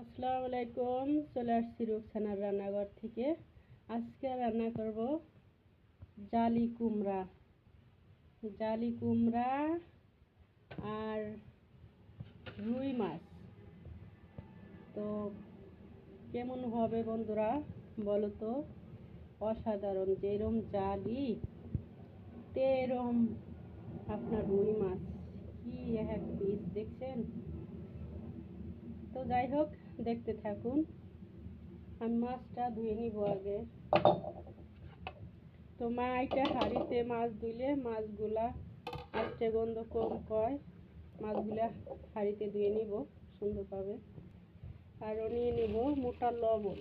আসসালামু আলাইকুম, চলে আসছি রুকসানার রান্নাঘর থেকে। আজকে রান্না করব জালি কুমড়া। জালি কুমড়া আর রুই মাছ। তো কেমন হবে বন্ধুরা বলো তো? অসাধারণ, যেরম জালি, তেরম আপনার রুই মাছ। কি এক পিস দেখছেন? তো যাই হোক দেখতে থাকুন। আমি মাছটা ধুয়ে নিব আগে। তো মা এটা হাঁড়িতে মাছ ধুইলে মাছগুলা আস্তে গন্ধ কম কয় মাছগুলা হাঁড়িতে ধুয়ে নিব সুন্দরভাবে আরও নিয়ে নিব মোটা লবণ।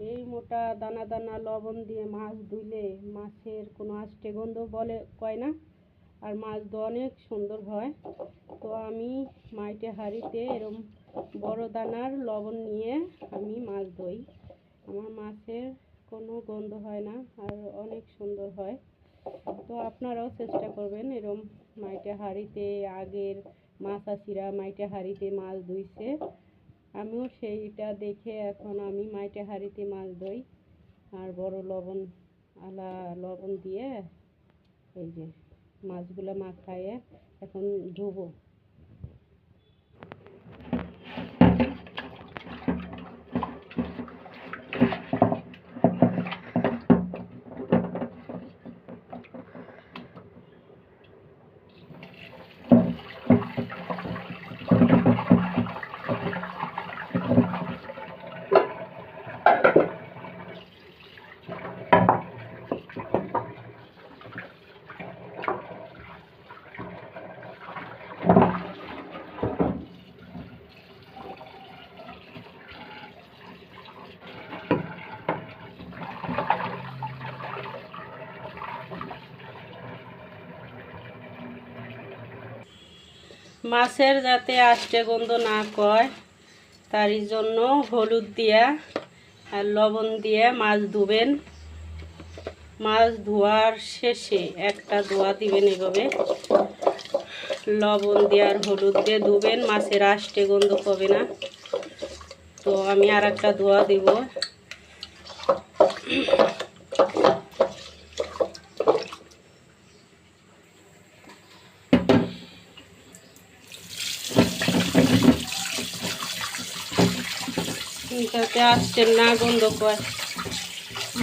এই মোটা দানা দানা লবণ দিয়ে মাছ ধুইলে মাছের কোনো আষ্টে গন্ধ বলে, কয় না? আর মাছ তো অনেক সুন্দর হয়। তো আমি মাইটে হাঁড়িতে এরম বড় দানার লবণ নিয়ে আমি মাছ ধুই। আমার মাছের কোনো গন্ধ হয় না আর অনেক সুন্দর হয়। তো আপনারাও চেষ্টা করবেন এরম মাইটে হাঁড়িতে আগের মাছ আসিরা মাইটে হাঁড়িতে মাছ ধুইছে। আমিও সেইটা দেখে এখন আমি মাইটে হাঁড়িতে মাছ ধুই। আর বড় লবণ, আলা লবণ দিয়ে এই যে মাছগুলো মাখাইয়ে এখন ধুবো। মাছের যাতে আষ্টে গন্ধ না কয়, তারই জন্য হলুদ দিয়া আর লবণ দিয়ে মাছ ধুবেন। মাছ ধোয়ার শেষে একটা ধোয়া দিবেন এভাবে। লবণ দিয়ে আর হলুদ দিয়ে ধুবেন, মাছের আষ্টে গন্ধ কবে না। তো আমি আর একটা ধোয়া দিব। যাতে আসছে না, গন্ধ কয়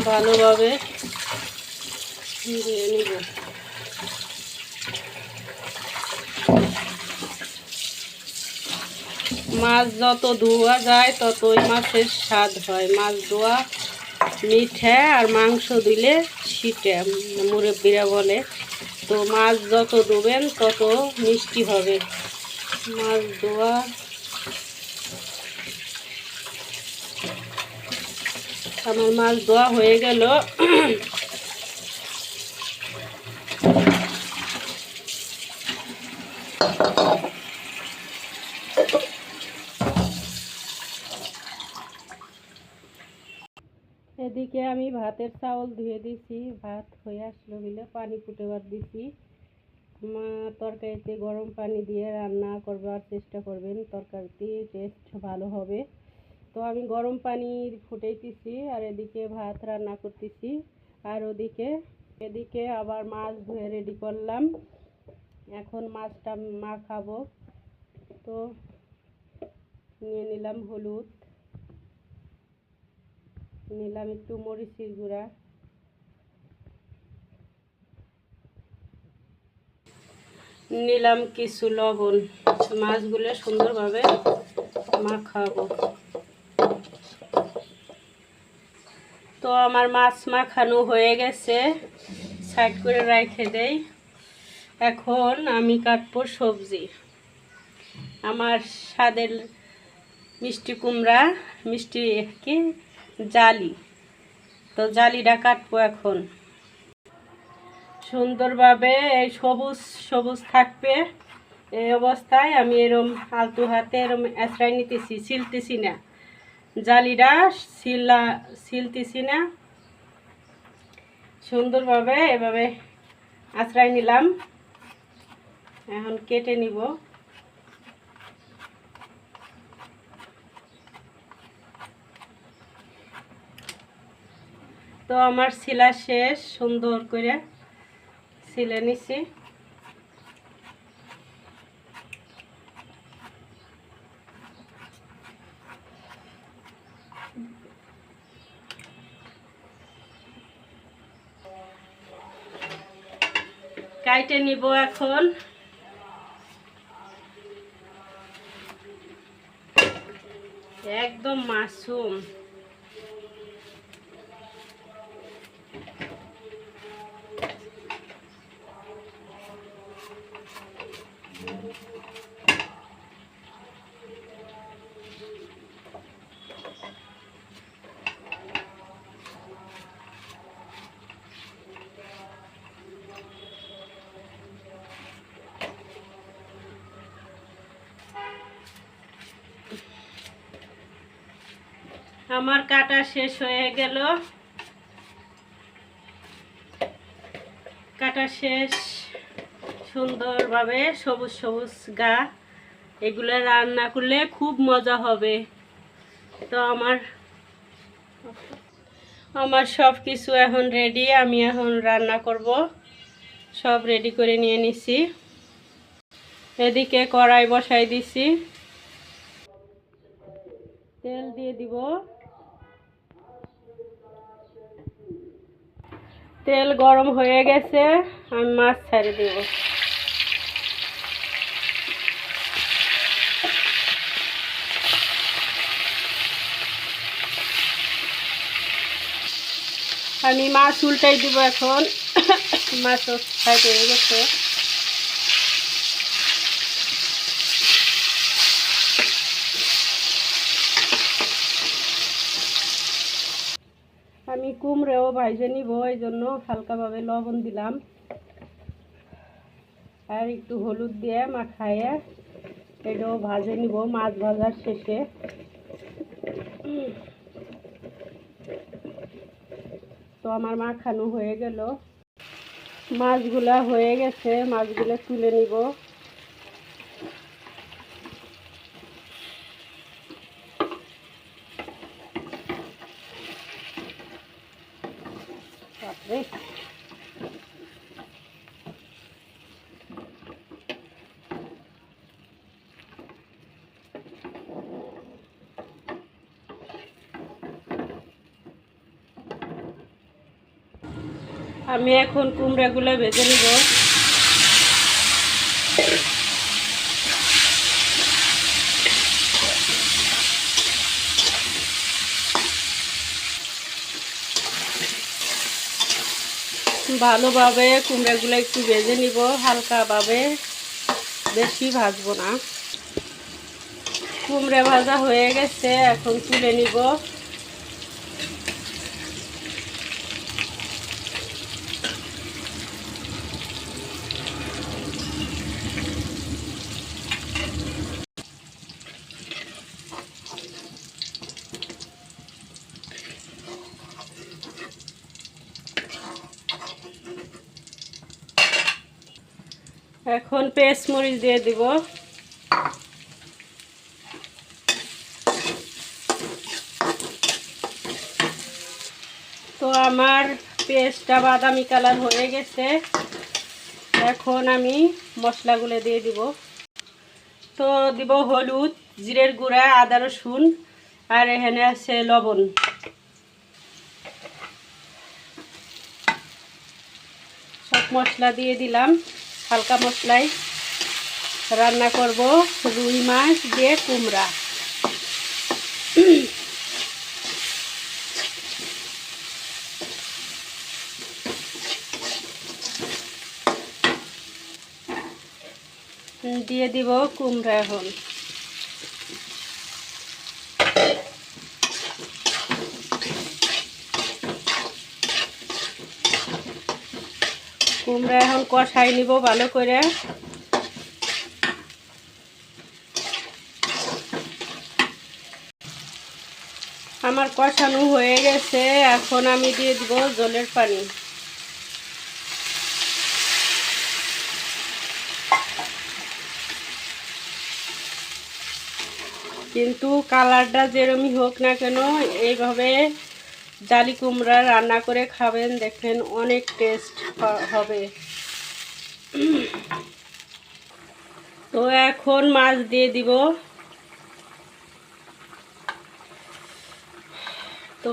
ভালোভাবে দিয়ে নিব। মাছ যত ধোয়া যায়, ততই মাছের স্বাদ হয়। মাছ ধোয়া মিঠে আর মাংস দিলে শীতে মুরব্বীরা বলে। তো মাছ যত ধোবেন, তত মিষ্টি হবে। মাছ ধোয়া আমার মাছ ধোয়া হয়ে গেল। এদিকে আমি ভাতের চাউল ধুয়ে দিছি, ভাত হয়ে আসলো বলে পানি ফুটেবার দিছি। মা তরকারিতে গরম পানি দিয়ে রান্না করবার চেষ্টা করবেন, তরকারিতে টেস্ট ভালো হবে। তো আমি গরম পানি ফুটাইতেছি আর এদিকে ভাত রান্না করতেছি। আর ওদিকে, এদিকে আবার মাছ ধুয়ে রেডি করলাম। এখন মাছটা মাখাবো তো নিয়ে নিলাম হলুদ। নিলাম একটু মরিচের গুঁড়া। নিলাম কিছু লবণ। মাছগুলো সুন্দরভাবে মাখাবো তো আমার মাছ মাখানো হয়ে গেছে। সাইড করে রেখে দেই। এখন আমি কাটবো সবজি। আমার স্বাদের মিষ্টি কুমড়া, মিষ্টি কি? জালি। তো জালিটা কাটবো এখন। সুন্দরভাবে এই সবুজ সবুজ থাকবে। এই অবস্থায় আমি এরম আলতু হাতে এরম আশ্রয় নিতেছি, ছিলতেছি না। জালিটা শিলা শিলতেছি না সুন্দরভাবে এভাবে আশ্রয় নিলাম। এখন কেটে নিব। তো আমার শিলা শেষ, সুন্দর করে শিলে নিছি। কাইটে নিব এখন। একদম মাসুম আমার কাটা শেষ হয়ে গেল। কাটা শেষ, সুন্দরভাবে সবুজ সবুজ গা, এগুলো রান্না করলে খুব মজা হবে। তো আমার আমার সব কিছু এখন রেডি আমি এখন রান্না করব। সব রেডি করে নিয়ে নিছি। এদিকে কড়াই বসাই দিছি। তেল দিয়ে দিব। তেল গরম হয়ে গেছে, আমি মাছ ছাড়ে দেব। আমি মাছ উল্টাই দিব এখন। মাছ হয়ে গেছে আমি কুমড়েও ভাইজে নিব এই জন্য হালকাভাবে লবণ দিলাম। আর একটু হলুদ দিয়ে মাখাইয়ে এটাও ভাজে নিব মাছ ভাজার শেষে। তো আমার মাখানো হয়ে গেল। মাছগুলা হয়ে গেছে, মাছগুলো তুলে নিব। আমি এখন কুমড়াগুলো ভেজে নিব। ভালোভাবে কুমড়াগুলো একটু ভেজে নিব, হালকাভাবে। বেশি ভাজবো না। কুমড়া ভাজা হয়ে গেছে, এখন তুলে নিব। এখন পেস্ট মরিচ দিয়ে দিব। তো আমার পেস্টটা বাদামি কালার হয়ে গেছে। এখন আমি মশলাগুলো দিয়ে দিব। তো দিব হলুদ, জিরের গুঁড়া, আদা রসুন আর এখানে আছে লবণ। সব মশলা দিয়ে দিলাম। হালকা মশলায় রান্না করব রুই মাছ দিয়ে কুমড়া। দিয়ে দিব কুমড়া এখন। কুমড়া এখন কষাই নিব ভালো করে। আমার কষানো হয়ে গেছে, এখন আমি দিয়ে দিব জলের পানি। কিন্তু কালারটা যেরমই হোক না কেন, এইভাবে জালি কুমড়া রান্না করে খাবেন দেখেন অনেক টেস্ট হবে। তো এখন মাছ দিয়ে দিব। তো